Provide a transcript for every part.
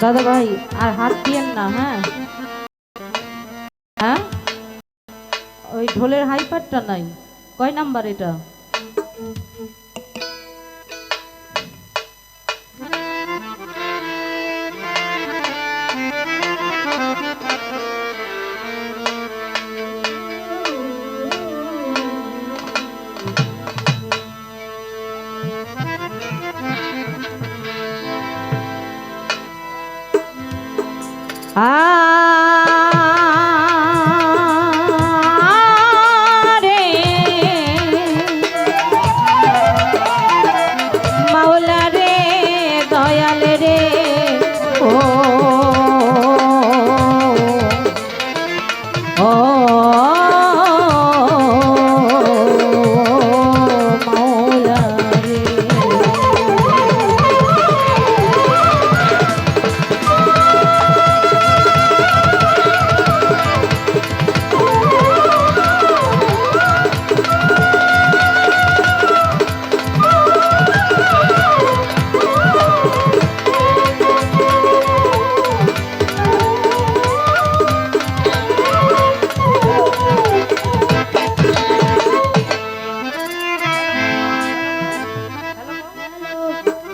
দাদা ভাই, আর হাত দিয়েন না হ্যাঁ? হ্যাঁ? ওই ঢোলের হাইপারটা নাই। কয় নাম্বার এটা?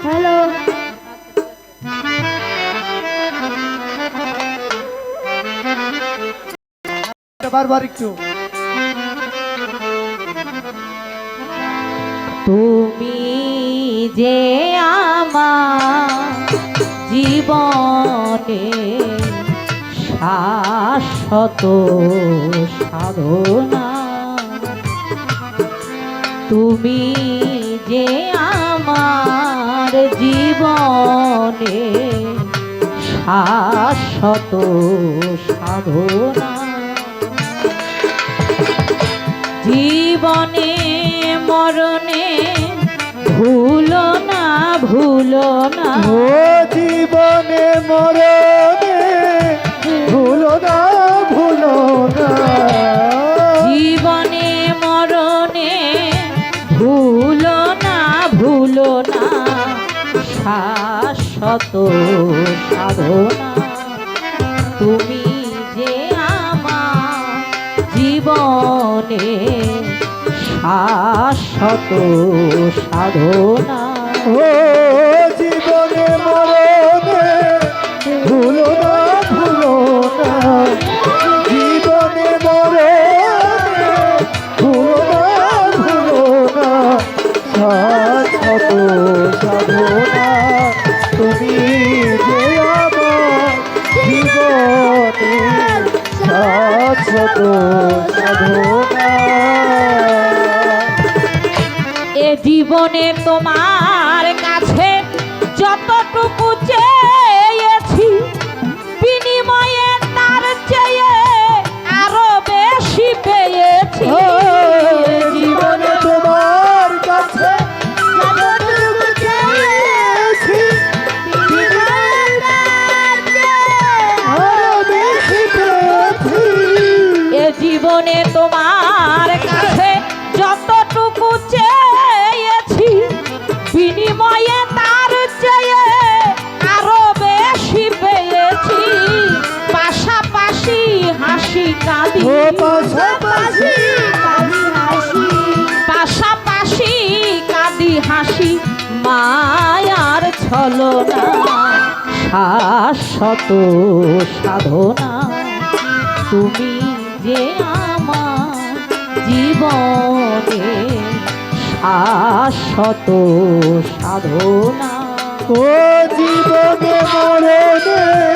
হ্যালো বারবার একটু। তুমি যে আমার জীবনে শাশ্বত সাধনা তুমি যে আমার জীবনে শাশ্বত সাধনা। জীবনে মরণে ভুলো না ভুলো না। জীবনে মরণে শাশ্বত সাধনা। তুমি যে আমার জীবনে শাশ্বত সাধনা। ও জীবনে মরণে ভুলো জীবনে তোমার কাঁদি। পাশাপাশি পাশাপাশি কাঁদি হাসি। মায়ার ছলনা শাশ্বত সাধনা। তুমি যে আমার জীবনে শাশ্বত সাধনা। ও জীবনে মরণে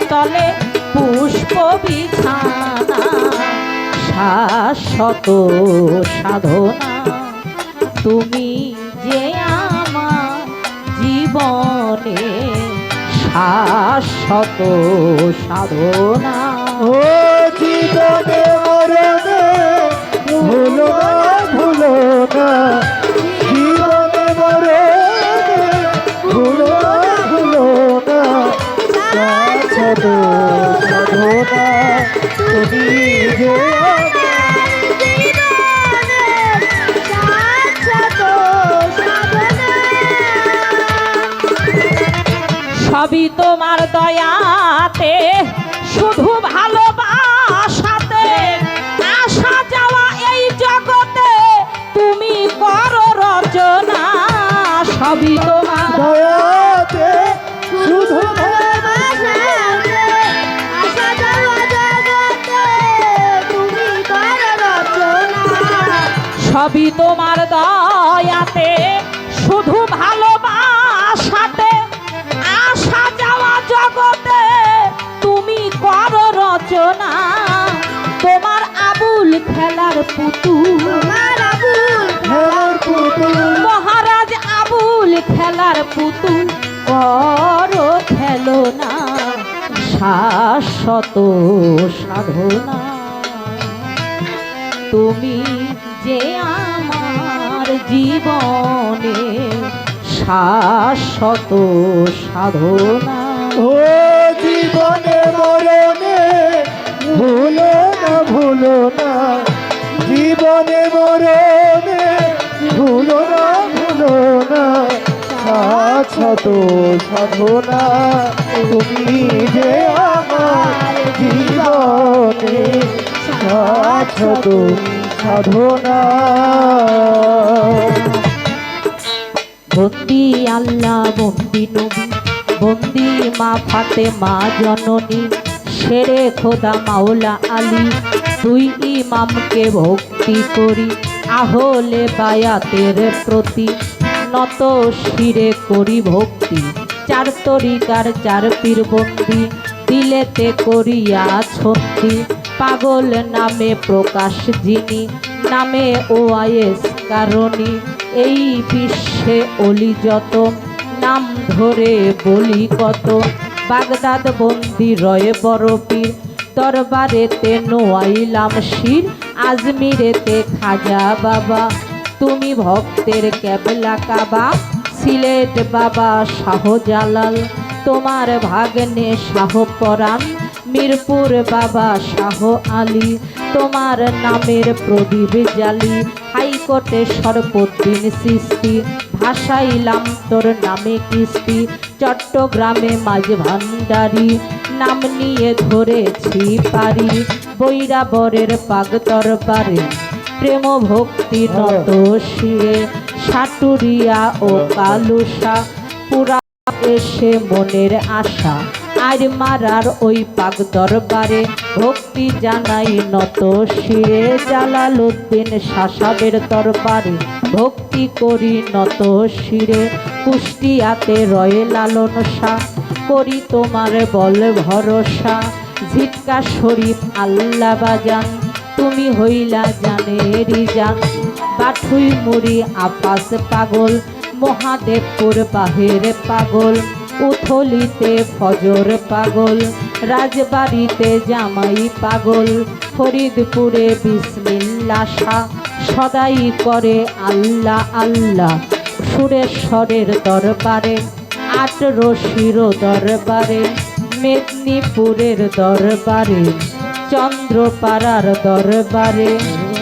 সুশীতলে পুষ্প বিছানা, শাশ্বত সাধনা। তুমি যে আমার জীবনে শাশ্বত সাধনা। ও জীবনে মরণে ভুলো সবই তোমার দয়াতে শুধু ভালোবাসাতে আসা যাওয়া জগতে তুমি করো রচনা। তোমার আবুল খেলার পুতুল। আবুল মহারাজ আবুল খেলার পুতুল করো খেলো না শাশ্বত সাধনা। তুমি যে আমার জীবনে শাশ্বত সাধনা। ও জীবনে মরণে ভুলো না ভুলো না। জীবনে মরণে ভুলো না ভুলো না। সাধত সাধনা, তুমি যে আমার জীবনে সাধত সাধনা। মা ফাতে মা জননী খোদা মাওলা আলী ভক্তি করি, আহলে বায়াতের প্রতি নত শিরে করি ভক্তি। চার তরিকার, চার পীর বন্দি দিলেতে করিয়া ছন্দি। পাগল নামে প্রকাশ যিনি, নামে ও আয়েস কারণী। এই বিশ্বে অলি যত, নাম ধরে বলি কত। বাগদাদ বন্দি রয়ে বড় পীর দরবারেতে নোয়াইলাম শির। আজমিরেতে খাজা বাবা, তুমি ভক্তের ক্যাবলা কাবা। সিলেট বাবা শাহজালাল, তোমার ভাগ্নে শাহ পরাণ মিরপুর বাবা শাহ আলী তোমার নামের প্রদীপ জালি হাইকোর্টে সর্বদিন সৃষ্টি ভাসাইলাম তোর নামে কিস্তি চট্টগ্রামে মাঝ ভান্ডারি নাম নিয়ে ধরেছি পারি। বৈরাবরের পাগ দরবারে প্রেম ভক্তি নত শিরে সাটুরিয়া ও কালুসা পুরা এসে মনের আশা। আর মারার ওই পাক দরবারে ভক্তি জানাই নত শিরে জালাল উদ্দিন শাসাবের দরবারে। ভক্তি করি নত শিরে কুষ্টিয়াতে রয়ে লালন শাহ, করি তোমার বল ভরসা। ঝিটকা শরীফ আল্লাহ বাজান, তুমি হইলা জান। বাঠুই মুড়ি আপাস পাগল, মহাদেবপুর বাহির পাগল। উথলিতে ফজর পাগল, রাজবাড়িতে জামাই পাগল, ফরিদপুরে বিসমিল্লা শাহ সদাই করে আল্লাহ আল্লাহ। সুরেশ্বরের দরবারে, আট রশির দরবারে, মেদিনীপুরের দরবারে, চন্দ্রপাড়ার দরবারে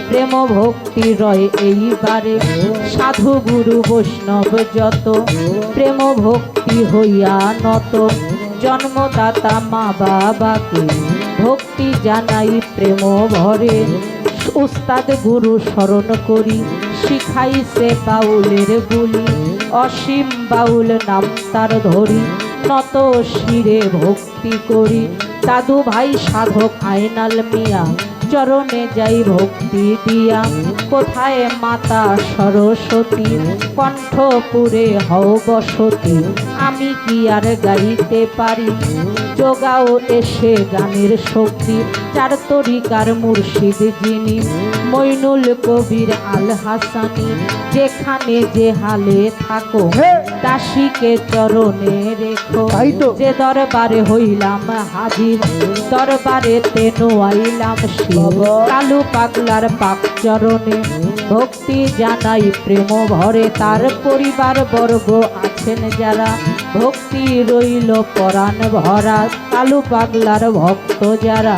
প্রেম ভক্তি রয় এইবারে। সাধু গুরু বৈষ্ণব যত প্রেম ভক্তি হইয়া নত। জন্মদাতা মা বাবাকে ভক্তি জানাই প্রেম ভরে। উস্তাদ গুরু স্মরণ করি শিখাইছে বাউলের গুলি। অসীম বাউল নাম তার ধরি, নত শিরে ভক্তি করি। দাদু ভাই সাধক আয়নাল মিয়া চরণে যাই ভক্তি দিয়া। কোথায় মাতা সরস্বতী? কণ্ঠপুরে হও বসতি। আমি কি আর গাইতে পারি? যোগাও এসে গানের শক্তি চার তরিকার মুর্শিদ যিনি মইনুল কবির আল হাসানি যেখানে যে হালে থাকো! দাসীকে চরণে রেখো। যে দরবারে হইলাম হাজির দরবারে তেনো আইলাম শিব কালু পাগলার পাক চরণে ভক্তি জানাই প্রেম ভরে তার পরিবার বর্গ আছেন যারা। ভক্তি রইল পরাণ ভরা কালু পাগলার ভক্ত যারা।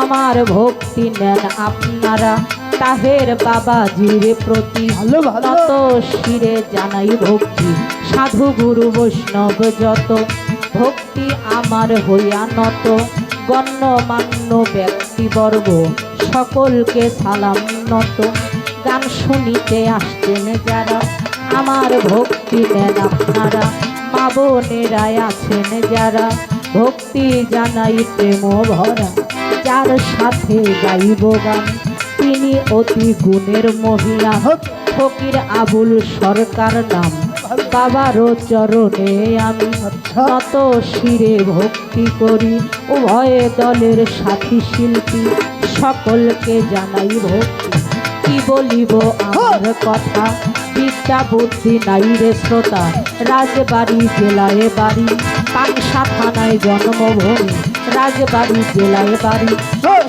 আমার ভক্তি নেন আপনারা তাহের বাবাজির প্রতি। নত শিরে জানাই ভক্তি সাধু গুরু বৈষ্ণব যত। ভক্তি আমার হইয়া নত গণ্যমান্য ব্যক্তিবর্গ সকলকে সালাম নত। গান শুনিতে আসছেন যারা, আমার ভক্তি নেন আপনারা। মা বোনেরাই আছেন যারা, ভক্তি জানাই প্রেম ভরা। যার সাথে গাইব গান, তিনি অতি গুণের মহিলা। হোক ফকির আবুল সরকার নাম বাবারও চরণে আমি আচ্ছা শিরে ভক্তি করি, উভয় দলের সাথী শিল্পী, সকলকে জানাই ভক্তি। কি বলিব আমার কথা? বিদ্যা বুদ্ধি নাই রে শ্রোতা। রাজবাড়ি জেলায় বাড়ি। পাংসা থানায় জন্মভূমি। রাজবাড়ি জেলায় বাড়ি।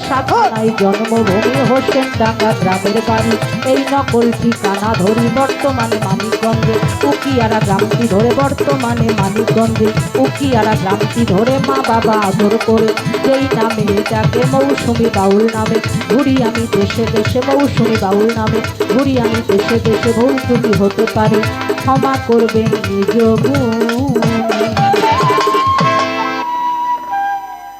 থানায় জন্মভূমি হোসেন ডাঙ্গা গ্রামের বাড়ি। এই নকল ঠিকানা ধরি বর্তমানে মানিকগঞ্জে। উকিয়ারা গ্রামটি ধরে বর্তমানে মানিকগঞ্জে। উকিয়ারা গ্রামটি ধরে মা বাবা আদর করে। যেই নামে এটাকে মৌসুমি বাউল নামে। ঘুরি আমি দেশে দেশে মৌসুমি বাউল নামে। ঘুরি আমি দেশে দেশে ত্রুটি হতে পারে। ক্ষমা করবেন নিজ